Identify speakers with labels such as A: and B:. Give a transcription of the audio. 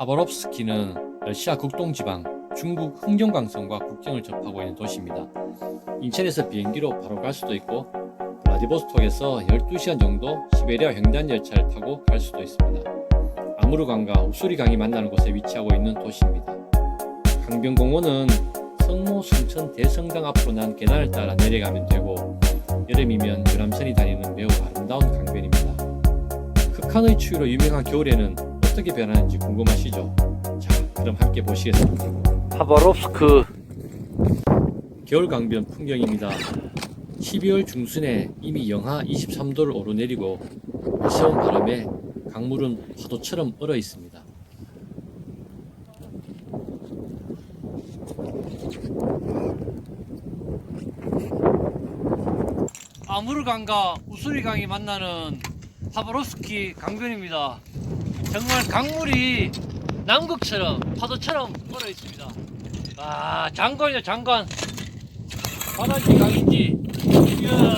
A: 하바롭스키는 러시아 극동지방 중국 흥정강성과 국경을 접하고 있는 도시입니다. 인천에서 비행기로 바로 갈 수도 있고 블라디보스톡에서 12시간 정도 시베리아 횡단 열차를 타고 갈 수도 있습니다. 아무르강과 우수리강이 만나는 곳에 위치하고 있는 도시입니다. 강변공원은 성모 순천 대성당 앞으로 난 계단을 따라 내려가면 되고 여름이면 유람선이 다니는 매우 아름다운 강변입니다. 극한의 추위로 유명한 겨울에는 어떻게 변하는지 궁금하시죠? 자, 그럼 함께 보시겠습니다.
B: 하바롭스크
A: 겨울 강변 풍경입니다. 12월 중순에 이미 영하 23도를 오르내리고 무서운 바람에 강물은 파도처럼 얼어 있습니다. 아무르강과 우수리강이 만나는 하바로스키 강변입니다. 정말 강물이 남극처럼 파도처럼 얼어 있습니다. 아 장관이다 장관. 바다인지 강인지. 이야